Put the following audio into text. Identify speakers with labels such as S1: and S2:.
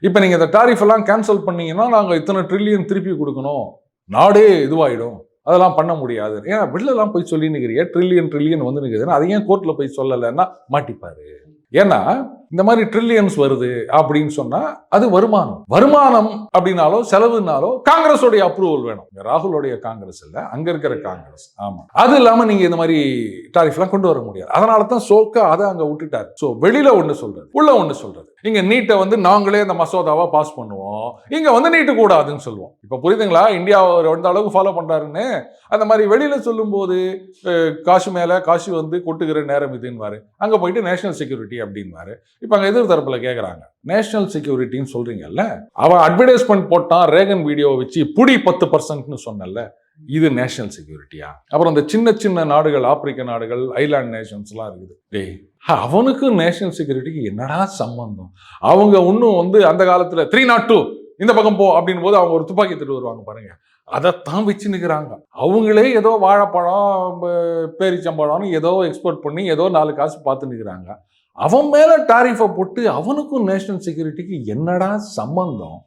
S1: இப்போ நீங்கள் இந்த டாரிஃப் எல்லாம் கேன்சல் பண்ணீங்கன்னா நாங்கள் இத்தனை ட்ரில்லியன் திருப்பி கொடுக்கணும். நாடே இதுவாகிடும் அதெல்லாம் பண்ண முடியாது. ஏன்? வெளிலலாம் போய் சொல்லி நிற்கிறீங்க ட்ரில்லியன் ட்ரில்லியன் வந்து நிற்கிறதுன்னா அதை ஏன் கோர்ட்டில் போய் சொல்லலைன்னா மாட்டிப்பாரு. ஏன்னா இந்த மாதிரி ட்ரில்லியன்ஸ் வருது அப்படின்னு சொன்னா அது வருமானம். வருமானம் அப்படின்னாலோ செலவுனாலோ காங்கிரஸோடைய அப்ரூவல் வேணும். ராகுலுடைய ராகுலோடைய காங்கிரஸ் இல்ல அங்க இருக்கிற காங்கிரஸ். ஆமா. அது இல்லாம நீங்க இந்த மாதிரி டாரிஃப்லாம் கொண்டு வர முடியாது. அதனால தான் சோக்கா அதை அங்க விட்டுட்டார். ஸோ வெளியில ஒண்ணு சொல்றது உள்ள ஒண்ணு சொல்றது. இங்க நீட்டை வந்து நாங்களே இந்த மசோதாவா பாஸ் பண்ணுவோம். இங்க வந்து நீட்டு கூடாதுன்னு சொல்லுவோம். இப்ப புரியுதுங்களா? இந்தியா எந்த அளவுக்கு ஃபாலோ பண்றாருன்னு? அந்த மாதிரி வெளியில சொல்லும்போது அஹ், காசு மேல காசு வந்து கொட்டுகிற நேரம் இதுன்னு அங்க போயிட்டு நேஷனல் செக்யூரிட்டி அப்படின்னு இப்போ அங்கே எதிர் தரப்பில் கேட்குறாங்க நேஷனல் செக்யூரிட்டின்னு சொல்கிறீங்கல்ல அவன் அட்வர்டைஸ்மெண்ட் போட்டான் ரேகன் வீடியோவை வச்சு புடி பத்து பர்சன்ட்னு சொன்னல இது நேஷனல் செக்யூரிட்டியா அப்புறம் இந்த சின்ன சின்ன நாடுகள் ஆப்பிரிக்க நாடுகள் ஐலாண்ட் நேஷன்ஸ்லாம் இருக்குது. டேய் அவனுக்கு நேஷனல் செக்யூரிட்டிக்கு என்னடா சம்பந்தம்? அவங்க இன்னும் வந்து அந்த காலத்தில் த்ரீ நாட் டூ இந்த பக்கம் போ அப்படின் போது அவங்க ஒரு துப்பாக்கி திட்டு வருவாங்க பாருங்க. அதைத்தான் வச்சு நிற்கிறாங்க அவங்களே ஏதோ வாழைப்பழம் பேரிச்சம்பழம்னு ஏதோ எக்ஸ்போர்ட் பண்ணி ஏதோ நாலு காசு பார்த்து நிற்கிறாங்க அவன் மேலே டாரிஃபை போட்டு அவனுக்கும் நேஷனல் செக்யூரிட்டிக்கு என்னடா சம்பந்தம்?